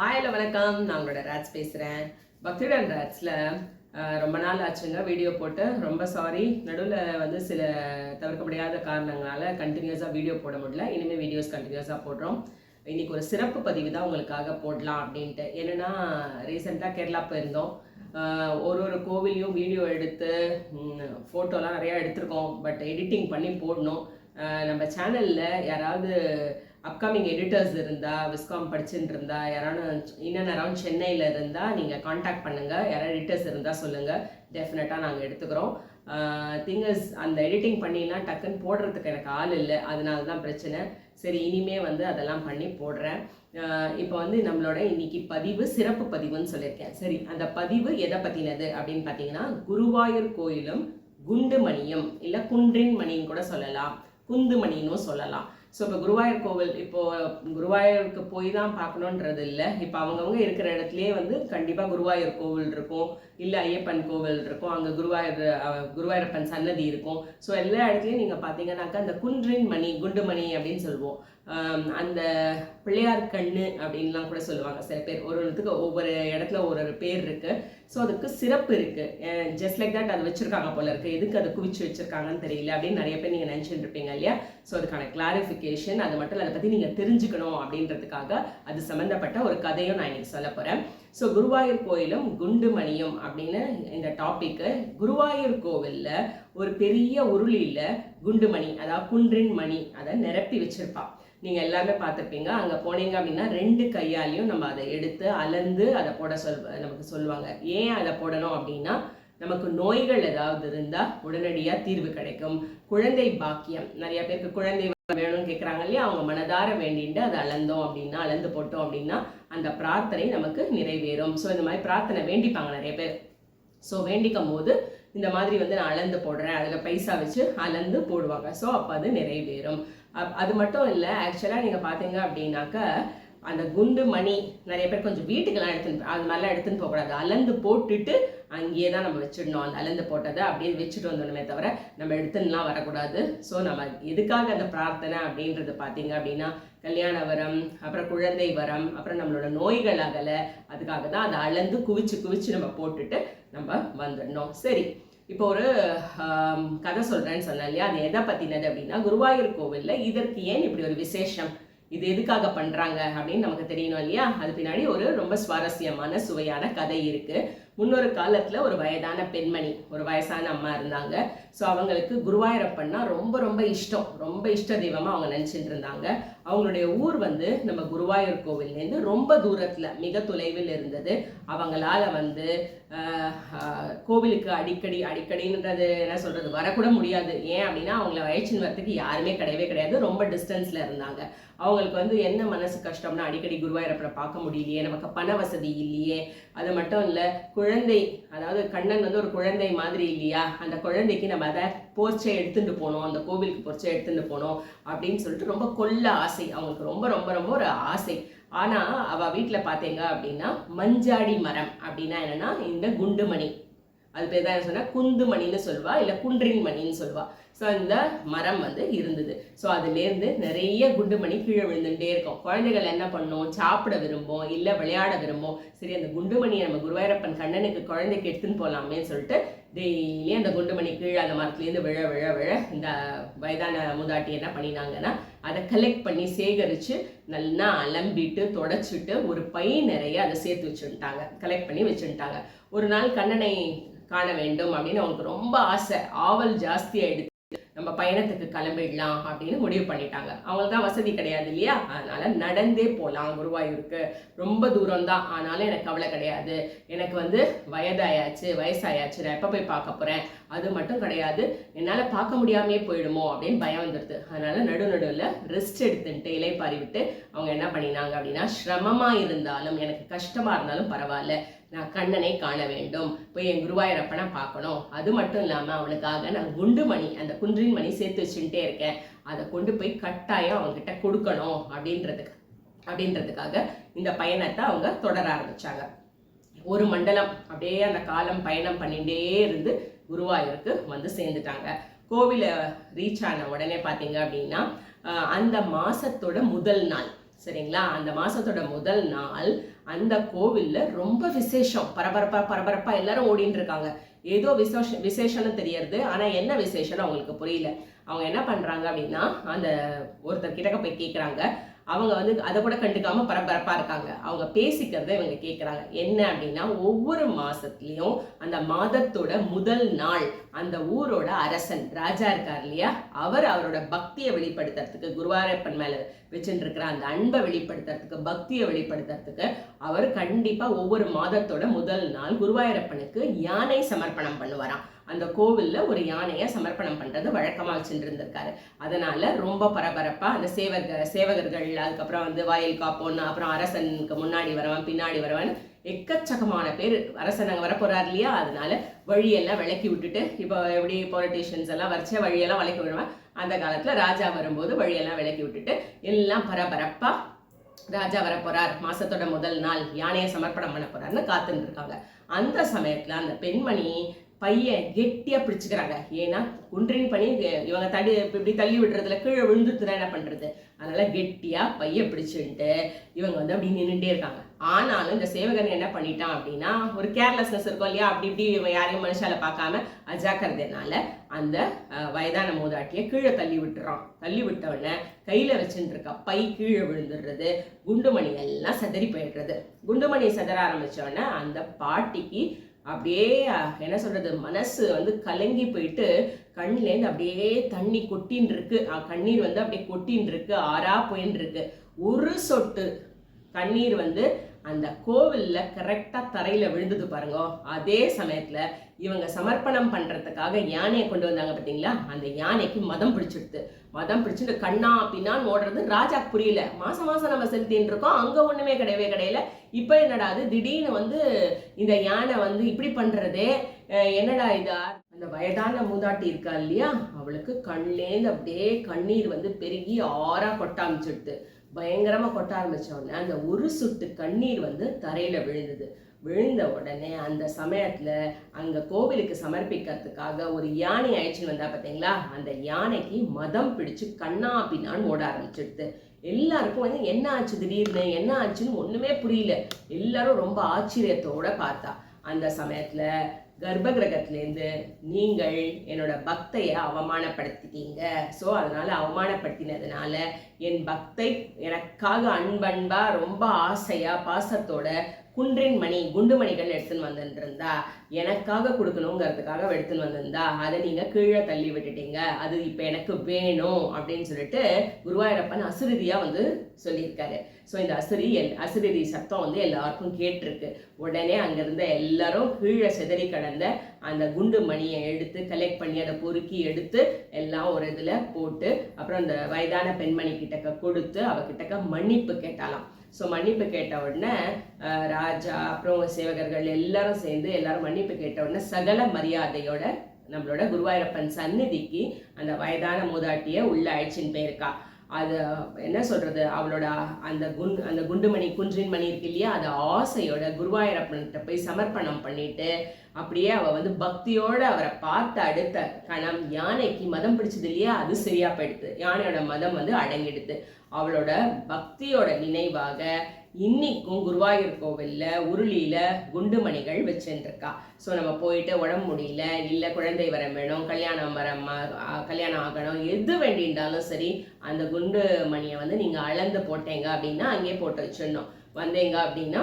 ஹாயில் வணக்கம். நான் உங்களோட ராட்ஸ் பேசுகிறேன் பக்திடன் ராட்ஸில் ரொம்ப நாள் ஆச்சுங்க வீடியோ போட்டு. ரொம்ப சாரி நடுவில் வந்து சில தவிர்க்க முடியாத காரணங்களால் கண்டினியூஸாக வீடியோ போட முடியல. இனிமேல் வீடியோஸ் கண்டினியூஸாக போடுறோம். இன்றைக்கி ஒரு சிறப்பு பதிவு தான் உங்களுக்காக போடலாம் அப்படின்ட்டு. என்னென்னா ரீசெண்டாக கேரளா போயிருந்தோம். ஒரு ஒரு கோவிலையும் வீடியோ எடுத்து ஃபோட்டோலாம் நிறையா எடுத்திருக்கோம். பட் எடிட்டிங் பண்ணி போடணும். நம்ம சேனலில் யாராவது அப்கமிங் எடிட்டர்ஸ் இருந்தால் விஸ்காம் படிச்சுட்டு இருந்தா யாராவது இன்னும் அரௌண்ட் சென்னையில் இருந்தால் நீங்கள் காண்டாக்ட் பண்ணுங்கள் யாராவது எடிட்டர்ஸ் இருந்தால் சொல்லுங்கள் டெஃபினட்டாக நாங்கள் எடுத்துக்கிறோம். திங்கஸ் அந்த எடிட்டிங் பண்ணிலாம் டக்குன்னு போடுறதுக்கு எனக்கு ஆள் இல்லை. அதனால தான் பிரச்சனை. சரி இனிமே வந்து அதெல்லாம் பண்ணி போடுறேன். இப்போ வந்து நம்மளோட இன்னைக்கு பதிவு சிறப்பு பதிவுன்னு சொல்லியிருக்கேன். சரி அந்த பதிவு எதை பற்றினது அப்படின்னு பார்த்தீங்கன்னா குருவாயூர் கோயிலும் குண்டுமணியும் இல்லை குன்றின் மணின்னு கூட சொல்லலாம். குந்துமணின்னும் சொல்லலாம். ஸோ இப்போ குருவாயூர் கோவில் இப்போது குருவாயூருக்கு போய் தான் பார்க்கணுன்றது இல்லை. இப்போ அவங்கவுங்க இருக்கிற இடத்துலையே வந்து கண்டிப்பாக குருவாயூர் கோவில் இருக்கும். இல்லை ஐயப்பன் கோவில் இருக்கும். அங்கே குருவாயூர் குருவாயூரப்பன் சன்னதி இருக்கும். ஸோ எல்லா இடத்துலையும் நீங்கள் பார்த்தீங்கன்னாக்கா அந்த குன்றின் மணி குண்டுமணி அப்படின்னு சொல்லுவோம். அந்த பிள்ளையார் கண்ணு அப்படின்லாம் கூட சொல்லுவாங்க சில பேர். ஒரு ஒருத்துக்கு ஒவ்வொரு இடத்துல ஒரு ஒரு பேர் இருக்கு. ஸோ அதுக்கு சிறப்பு இருக்கு. ஜஸ்ட் லைக் தட் அது வச்சிருக்காங்க போல இருக்குது எதுக்கு அதை குவிச்சு வச்சுருக்காங்கன்னு தெரியல அப்படின்னு நிறைய பேர் நீங்கள் நினைச்சிட்டு இருப்பீங்க இல்லையா? ஸோ அதுக்கான கிளாரிஃபிகேஷன் அது மட்டும் அதை பத்தி நீங்க தெரிஞ்சுக்கணும் அப்படின்றதுக்காக அது சம்மந்தப்பட்ட ஒரு கதையும் நான் இன்னைக்கு சொல்ல போறேன். ஸோ குருவாயூர் கோயிலும் குண்டுமணியும் அப்படின்னு இந்த டாப்பிக்கு குருவாயூர் கோவில்ல ஒரு பெரிய உருளியில் குண்டுமணி அதாவது குன்றின் மணி அதை நிரப்பி வச்சுருப்பாள் நீங்கள் எல்லாமே பார்த்துருப்பீங்க. அங்கே போனீங்க அப்படின்னா ரெண்டு கையாலையும் நம்ம அதை எடுத்து அலந்து அதை போட சொல் நமக்கு சொல்லுவாங்க. ஏன் அதை போடணும் அப்படின்னா நமக்கு நோய்கள் ஏதாவது இருந்தால் உடனடியாக தீர்வு கிடைக்கும். குழந்தை பாக்கியம். நிறைய பேருக்கு குழந்தை வேணும்னு கேட்குறாங்க இல்லையா? அவங்க மனதார வேண்டிட்டு அதை அளந்தோம் அப்படின்னா அளந்து போட்டோம் அப்படின்னா அந்த பிரார்த்தனை நமக்கு நிறைவேறும். ஸோ இந்த மாதிரி பிரார்த்தனை வேண்டிப்பாங்க நிறைய பேர். ஸோ வேண்டிக்கும் போது இந்த மாதிரி வந்து நான் அளந்து போடுறேன். அதில் பைசா வச்சு அளந்து போடுவாங்க. ஸோ அப்போ அது நிறைவேறும். அது மட்டும் இல்லை ஆக்சுவலாக நீங்கள் பார்த்தீங்க அப்படின்னாக்க அந்த குண்டு மணி நிறைய பேர் கொஞ்சம் வீட்டுக்கெல்லாம் எடுத்துன்னு அது மாதிரிலாம் எடுத்துன்னு போகக்கூடாது. அலந்து போட்டுட்டு அங்கேயே தான் நம்ம வச்சிடணும். அந்த அலந்து போட்டதை அப்படியே வச்சுட்டு வந்தோமே தவிர நம்ம எடுத்துன்னுலாம் வரக்கூடாது. ஸோ நம்ம எதுக்காக அந்த பிரார்த்தனை அப்படின்றது பார்த்தீங்க அப்படின்னா கல்யாண வரம் அப்புறம் குழந்தை வரம் அப்புறம் நம்மளோட நோய்கள் அகலை அதுக்காக தான் அதை அளந்து குவிச்சு குவிச்சு நம்ம போட்டுட்டு நம்ம வந்துடணும். சரி. இப்போ ஒரு கதை சொல்றேன்னு சொன்னேன் இல்லையா? அது எதை பத்தினது அப்படின்னா குருவாயூர் கோவில்ல இதற்கு ஏன் இப்படி ஒரு விசேஷம்? இது எதுக்காக பண்றாங்க அப்படின்னு நமக்கு தெரியணும் இல்லையா? அது பின்னாடி ஒரு ரொம்ப சுவாரஸ்யமான சுவையான கதை இருக்கு. முன்னொரு காலத்துல ஒரு வயதான பெண்மணி ஒரு வயசான அம்மா இருந்தாங்க. ஸோ அவங்களுக்கு குருவாயூரப்பன்னா ரொம்ப ரொம்ப இஷ்டம். ரொம்ப இஷ்ட தெய்வமா அவங்க நினைச்சிட்டு இருந்தாங்க. அவங்களுடைய ஊர் வந்து நம்ம குருவாயூர் கோவில்லேருந்து ரொம்ப தூரத்துல மிக தொலைவில் இருந்தது. அவங்களால வந்து கோவிலுக்கு அடிக்கடி அடிக்கடின்றது என்ன சொல்றது வரக்கூட முடியாது. ஏன் அப்படின்னா அவங்கள வயச்சின் வரத்துக்கு யாருமே கிடையவே கிடையாது. ரொம்ப டிஸ்டன்ஸ்ல இருந்தாங்க. அவங்களுக்கு வந்து என்ன மனசு கஷ்டம்னா அடிக்கடி குருவாயூரப்பனை பார்க்க முடியலையே நமக்கு பண வசதி இல்லையே. அது மட்டும் இல்லை குழந்தை அதாவது கண்ணன் வந்து ஒரு குழந்தை மாதிரி இல்லையா? அந்த குழந்தைக்கு நம்ம அதை போர்ச்சை எடுத்துட்டு போனோம் அந்த கோவிலுக்கு போர்ச்சை எடுத்துட்டு போனோம் அப்படின்னு சொல்லிட்டு ரொம்ப கொல்ல ஆசை. அவங்களுக்கு ரொம்ப ரொம்ப ரொம்ப ஒரு ஆசை. ஆனால் அவள் வீட்டில் பார்த்தீங்க அப்படின்னா மஞ்சாடி மரம் அப்படின்னா என்னென்னா இந்த குண்டுமணி. அது பேர் தான் என்ன குந்துமணின்னு சொல்லுவா இல்லை குன்றின் மணின்னு சொல்லுவா ஸோ இந்த மரம் வந்து இருந்தது. ஸோ அதுலேருந்து நிறைய குண்டுமணி கீழே விழுந்துகிட்டே இருக்கும். குழந்தைகள் என்ன பண்ணும்? சாப்பிட விரும்பும் இல்லை விளையாட விரும்பும். சரி அந்த குண்டுமணியை நம்ம குருவாயூரப்பன் கண்ணனுக்கு குழந்தைக்கு எடுத்துன்னு போகலாமேன்னு சொல்லிட்டு டெய்லி அந்த குண்டுமணி கீழே அந்த மரத்துலேருந்து விழ விழ விழ இந்த வயதான மூதாட்டி என்ன பண்ணினாங்கன்னா அதை கலெக்ட் பண்ணி சேகரித்து நல்லா அலம்பிட்டு தொடச்சிட்டு ஒரு பை நிறைய அதை சேர்த்து வச்சுட்டாங்க. கலெக்ட் பண்ணி வச்சுட்டாங்க. ஒரு நாள் கண்ணனை காண வேண்டும் அப்படின்னு அவங்களுக்கு ரொம்ப ஆசை. ஆவல் ஜாஸ்தி ஆயிடுச்சு. நம்ம பயணத்துக்கு கிளம்பிடலாம் அப்படின்னு முடிவு பண்ணிட்டாங்க. அவங்களுக்கு தான் வசதி கிடையாது இல்லையா? அதனால நடந்தே போகலாம் குருவாயூருக்கு ரொம்ப தூரம் தான் ஆனாலும் எனக்கு கவலை கிடையாது. எனக்கு வந்து வயதாயாச்சு வயசாயாச்சு. நான் எப்போ போய் பார்க்க போகிறேன் அது மட்டும் கிடையாது. என்னால் பார்க்க முடியாமே போயிடுமோ அப்படின்னு பயம் வந்துடுது. அதனால நடு நடுவில் ரெஸ்ட் எடுத்துட்டு இலை விட்டு அவங்க என்ன பண்ணினாங்க அப்படின்னா சிரமமாக இருந்தாலும் எனக்கு கஷ்டமாக இருந்தாலும் பரவாயில்ல. நான் கண்ணனை காண வேண்டும். போய் என் குருவாயூரப்பனை பார்க்கணும். அது மட்டும் இல்லாமல் அவனுக்காக நான் குண்டு மணி அந்த குன்றின் மணி சேர்த்து வச்சுட்டே இருக்கேன். அதை கொண்டு போய் கட்டாயம் அவங்ககிட்ட கொடுக்கணும். அப்படின்றதுக்கு அப்படின்றதுக்காக இந்த பயணத்தை அவங்க தொடர ஆரம்பிச்சாங்க. ஒரு மண்டலம் அப்படியே அந்த காலம் பயணம் பண்ணிகிட்டே இருந்து குருவாயூருக்கு வந்து சேர்ந்துட்டாங்க. கோவிலை ரீச் ஆன உடனே பார்த்தீங்க அப்படின்னா அந்த மாசத்தோட முதல் நாள். சரிங்களா? அந்த மாதத்தோட முதல் நாள் அந்த கோவில்ல ரொம்ப விசேஷம். பரபரப்பா பரபரப்பாக எல்லாரும் ஓடின்னு இருக்காங்க. ஏதோ விசேஷ விசேஷம்னு தெரியறது ஆனால் என்ன விசேஷம்னு அவங்களுக்கு புரியல. அவங்க என்ன பண்றாங்க அப்படின்னா அந்த ஒருத்தர் கிட்டக்க போய் கேட்குறாங்க அவங்க வந்து அதை கூட கண்டுக்காம பரபரப்பா இருக்காங்க. அவங்க பேசிக்கிறத இவங்க கேட்குறாங்க என்ன அப்படின்னா ஒவ்வொரு மாசத்துலயும் அந்த மாதத்தோட முதல் நாள் அந்த ஊரோட அரசன் ராஜா இருக்கார் இல்லையா? அவர் அவரோட பக்தியை வெளிப்படுத்துறதுக்கு குருவாரப்பன் மேல வச்சுருக்கிற அந்த அன்பை வெளிப்படுத்துறதுக்கு பக்தியை வெளிப்படுத்துறதுக்கு அவர் கண்டிப்பா ஒவ்வொரு மாதத்தோட முதல் நாள் குருவாயூரப்பனுக்கு யானை சமர்ப்பணம் பண்ணுவாராம். அந்த கோவிலில் ஒரு யானையை சமர்ப்பணம் பண்ணுறது வழக்கமாக வச்சுருந்துருக்காரு. அதனால் ரொம்ப பரபரப்பாக அந்த சேவக சேவகர்கள் அதுக்கப்புறம் வந்து வாயில் காப்போன்னு அப்புறம் அரசனுக்கு முன்னாடி வரவன் பின்னாடி வரவன் எக்கச்சக்கமான பேர். அரசன் அங்கே வரப்போறார் இல்லையா? அதனால வழியெல்லாம் விளக்கி விட்டுட்டு இப்போ எப்படி பொலிட்டீஷியன்ஸ் எல்லாம் வரைச்ச வழியெல்லாம் விளக்கி விடுவேன் அந்த காலத்தில் ராஜா வரும்போது வழியெல்லாம் விளக்கி விட்டுட்டு எல்லாம் பரபரப்பாக ராஜா வரப்போறார். மாசத்தோட முதல் நாள் யானையை சமர்ப்பணம் பண்ண போறாருன்னு காத்துன்னு இருக்காங்க. அந்த சமயத்துல அந்த பெண்மணி பையன் கெட்டியா பிடிச்சுக்கிறாங்க. ஏன்னா குன்றின் பணி இவங்க தடி இப்படி தள்ளி விடுறதுல கீழே விழுந்துட்டு என்ன பண்றது? அதனால கெட்டியா பைய பிடிச்சுட்டு இவங்க வந்து அப்படி நின்றுட்டே இருக்காங்க. ஆனாலும் இந்த சேவகன் என்ன பண்ணிட்டான் அப்படின்னா ஒரு கேர்லெஸ்னஸ் இருக்கும் இல்லையா? அப்படி இப்படி இவன் யாரையும் மனுஷால பார்க்காம அஜாக்கிறதுனால அந்த வயதான மூதாட்டியை கீழே தள்ளி விட்டுறான். தள்ளி விட்ட உடனே கையில வச்சுட்டு இருக்க பை கீழே விழுந்துடுறது. குண்டுமணி எல்லாம் சதறி போயிடுறது குண்டுமணி சதற ஆரம்பிச்ச உடனே அந்த பாட்டிக்கு அப்படியே என்ன சொல்கிறது மனசு வந்து கலங்கி போயிட்டு கண்ணுலேருந்து அப்படியே தண்ணி கொட்டின்னு இருக்கு கண்ணீர் வந்து அப்படியே கொட்டின்னு இருக்கு ஆறா போயின்னு இருக்கு ஒரு சொட்டு கண்ணீர் வந்து அந்த கோவிலில் கரெக்டாக தரையில் விழுந்தது பாருங்க. அதே சமயத்தில் இவங்க சமர்ப்பணம் பண்ணுறதுக்காக யானையை கொண்டு வந்தாங்க பார்த்தீங்களா அந்த யானைக்கு மதம் பிடிச்சிடுது மதம் பிடிச்சிட்டு கண்ணா அப்படின்னான்னு ஓடுறது ராஜா புரியல. மாதம் மாதம் நம்ம செலுத்தின்னு இருக்கோம். அங்கே ஒன்றுமே கிடையவே கிடையல. இப்போ என்னடா அது? திடீர்னு வந்து இந்த யானை வந்து இப்படி பண்ணுறதே என்னடா இது? அந்த வயதான மூதாட்டி இருக்கா இல்லையா? அவளுக்கு கண்லேந்து அப்படியே கண்ணீர் வந்து பெருகி ஆறாக கொட்டாமிச்சிடுது பயங்கரமாக கொட்ட ஆரம்பிச்ச உடனே அந்த ஒரு சுட்டு கண்ணீர் வந்து தரையில் விழுந்தது. விழுந்த உடனே அந்த சமயத்தில் அங்கே கோவிலுக்கு சமர்ப்பிக்கிறதுக்காக ஒரு யானை அழைச்சின்னு வந்தா பார்த்தீங்களா அந்த யானைக்கு மதம் பிடிச்சு கண்ணா பின்னான்னு ஓட ஆரம்பிச்சிடுது. எல்லாருக்கும் வந்து என்ன ஆச்சு திடீர்னு? என்ன ஆச்சுன்னு ஒன்றுமே புரியல. எல்லாரும் ரொம்ப ஆச்சரியத்தோட பார்த்தா. அந்த சமயத்தில் கர்ப்பகிரகத்திலேருந்து நீங்கள் என்னோட பக்தையை அவமானப்படுத்திட்டீங்க. ஸோ அதனால் அவமானப்படுத்தினதுனால என் பக்தை எனக்காக அன்பன்பாக ரொம்ப ஆசையாக பாசத்தோட குன்றின் மணி குண்டு மணிகள் எடுத்துன்னு வந்துருந்தா எனக்காக கொடுக்கணுங்கிறதுக்காக எடுத்துன்னு வந்திருந்தா அதை நீங்கள் கீழே தள்ளி விட்டுட்டீங்க. அது இப்போ எனக்கு வேணும் அப்படின்னு சொல்லிட்டு குருவாயூரப்பன் அசுரதியாக வந்து சொல்லியிருக்காரு. ஸோ இந்த அசுரி எல் அசுரதி சத்தம் வந்து எல்லாருக்கும் கேட்டிருக்கு. உடனே அங்கேருந்த எல்லாரும் கீழே சிதறி கடந்த அந்த குண்டு மணியை எடுத்து கலெக்ட் பண்ணி அதை பொறுக்கி எடுத்து எல்லாம் ஒரு இதில் போட்டு அப்புறம் அந்த வயதான பெண்மணி கிட்டக்க கொடுத்து அவகிட்டக்க மன்னிப்பு கேட்டாலாம். ஸோ மன்னிப்பு கேட்ட உடனே ராஜா அப்புறம் சேவகர்கள் எல்லாரும் சேர்ந்து எல்லாரும் மன்னிப்பு கேட்ட உடனே சகல மரியாதையோட நம்மளோட குருவாயூரப்பன் சந்நிதிக்கு அந்த வயதான மூதாட்டியை உள்ள அழைச்சின்னு போயிருக்கா. அது என்ன சொல்கிறது அவளோட அந்த குண் அந்த குண்டுமணி குன்றின் மணி இருக்கு இல்லையா அது ஆசையோட குருவாயூரப்பன்கிட்ட போய் சமர்ப்பணம் பண்ணிட்டு அப்படியே அவ வந்து பக்தியோட அவரை பார்த்த அடுத்த கணம் யானைக்கு மதம் பிடிச்சது இல்லையா? அது சரியா போயிடுது. யானையோட மதம் வந்து அடங்கிடுது. அவளோட பக்தியோட நினைவாக இன்னைக்கும் குருவாயூர் கோவில்ல உருளியில குண்டுமணிகள் வச்சுருக்கா ஸோ நம்ம போயிட்டு உடம்பு முடியல இல்லை குழந்தை வரம் வேணும் கல்யாணம் வர கல்யாணம் ஆகணும் எது வேண்டியிருந்தாலும் சரி அந்த குண்டு மணியை வந்து நீங்கள் அளந்து போட்டீங்க அப்படின்னா அங்கேயே போட்டு வச்சிடணும். வந்தீங்க அப்படின்னா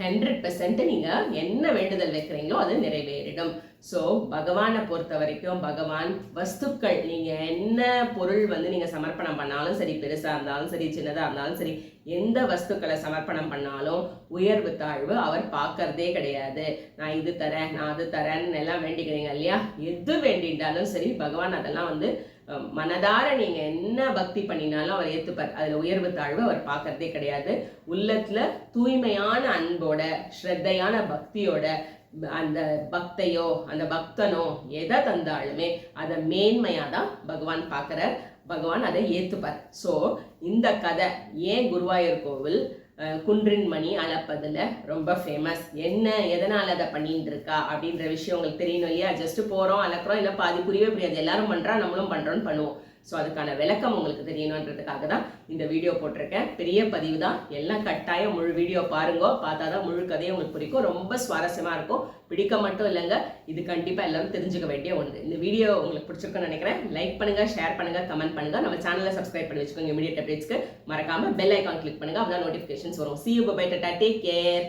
ஹண்ட்ரட் பெர்சன்ட் நீங்கள் என்ன வேண்டுதல் வைக்கிறீங்களோ அது நிறைவேறிடும். ஸோ பகவானை பொறுத்த வரைக்கும் பகவான் வஸ்துக்கள் நீங்கள் என்ன பொருள் வந்து நீங்கள் சமர்ப்பணம் பண்ணாலும் சரி பெருசாக இருந்தாலும் சரி சின்னதாக இருந்தாலும் சரி எந்த வஸ்துக்களை சமர்ப்பணம் பண்ணாலும் உயர்வு தாழ்வு அவர் பார்க்கறதே கிடையாது. நான் இது தரேன் நான் அது தரேன்னு எல்லாம் வேண்டிக்கிறீங்க இல்லையா? எது வேண்டிட்டாலும் சரி பகவான் அதெல்லாம் வந்து மனதார நீங்க என்ன பக்தி பண்ணினாலும் அவர் ஏத்துப்பார். அதுல உயர்வு தாழ்வு அவர் பார்க்கறதே கிடையாது. உள்ளத்துல தூய்மையான அன்போட ஸ்ரத்தையான பக்தியோட அந்த பக்தையோ அந்த பக்தனோ எதை தந்தாலுமே அதை மேன்மையா தான் பகவான் பார்க்கறார். பகவான் அதை ஏத்துப்பார். ஸோ இந்த கதை ஏன் குருவாயூர் கோவில் குன்றின் மணி அளப்பதில் ரொம்ப ஃபேமஸ் என்ன எதனால் அதை பண்ணிட்டு இருக்கா அப்படின்ற விஷயம் உங்களுக்கு தெரியணும் இல்லையா? ஜஸ்ட் போகிறோம் அளக்குறோம் இல்லை பாதி புரியவே புரியாது. எல்லாரும் பண்ணுறா நம்மளும் பண்ணுறோன்னு பண்ணுவோம். ஸோ அதுக்கான விளக்கம் உங்களுக்கு தெரியணுன்றதுக்காக தான் இந்த வீடியோ போட்டிருக்கேன். பெரிய பதிவு தான் எல்லாம் கட்டாயம் முழு வீடியோ பாருங்க. பார்த்தா தான் முழு கதையும் உங்களுக்கு பிடிக்கும் ரொம்ப சுவாரஸ்யமாக இருக்கும். பிடிக்க மட்டும் இல்லைங்க. இது கண்டிப்பாக எல்லாரும் தெரிஞ்சுக்க வேண்டிய ஒன்று. இந்த வீடியோ உங்களுக்கு பிடிச்சிருக்குன்னு நினைக்கிறேன். லைக் பண்ணுங்க ஷேர் பண்ணுங்கள் கமெண்ட் பண்ணுங்க. நம்ம சேனலை சப்ஸ்கிரைப் பண்ணி வச்சுக்கோங்க. இமீடியட் அப்டேட்ஸ்க்கு மறக்காமல் பெல் ஐக்கான் கிளிக் பண்ணுங்க. அப்பதான் நோட்டிஃபிகேஷன்ஸ் வரும். See you bye take care